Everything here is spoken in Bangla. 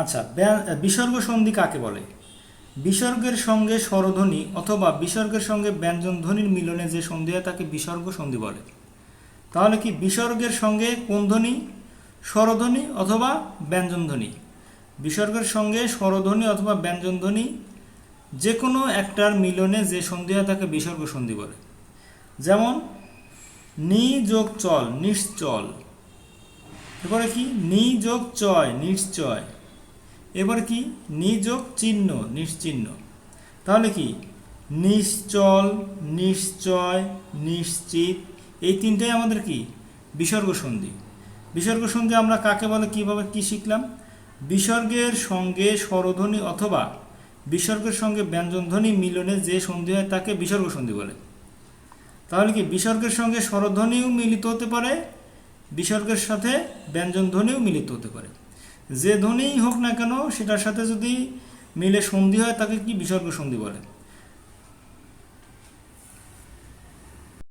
আচ্ছা বিসর্গ সন্ধি কাকে বলে? বিসর্গের সঙ্গে স্বরধ্বনি অথবা বিসর্গের সঙ্গে ব্যঞ্জন ধ্বনির মিলনে যে সন্ধি হয় তাকে বিসর্গ সন্ধি বলে। তাহলে কি বিসর্গের সঙ্গে কোন ধ্বনি? স্বরধ্বনি অথবা ব্যঞ্জন ধ্বনি বিসর্গের সঙ্গে স্বরধ্বনি অথবা ব্যঞ্জন ধ্বনি যে কোনো একটার মিলনে যে সন্ধি হয় তাকে বিসর্গ সন্ধি বলে। যেমন, নি যোগ চল, নিশ্চল। এবারে কি? নি যোগ চয়, নিশ্চয়। এবার কি? নি যোগ চিহ্ন, নিশ্চিহ্ন। তাহলে কি? নিশ্চল, নিশ্চয়, নিশ্চিত, এই তিনটাই আমাদের কি? বিসর্গ সন্ধি। বিসর্গ সন্ধি আমরা কাকে বলে, কীভাবে কি শিখলাম? বিসর্গের সঙ্গে স্বরধ্বনি অথবা বিসর্গের সঙ্গে ব্যঞ্জনধ্বনি মিলনে যে সন্ধি হয় তাকে বিসর্গ সন্ধি বলে। তাহলে কি? বিসর্গের সঙ্গে স্বরধ্বনিও মিলিত হতে পারে, বিসর্গের সাথে ব্যঞ্জনধ্বনিও মিলিত হতে পারে। যে ধ্বনিই হোক না কেন, সেটার সাথে যদি মিলে সন্ধি হয়, তাকে কি বিসর্গ সন্ধি বলে?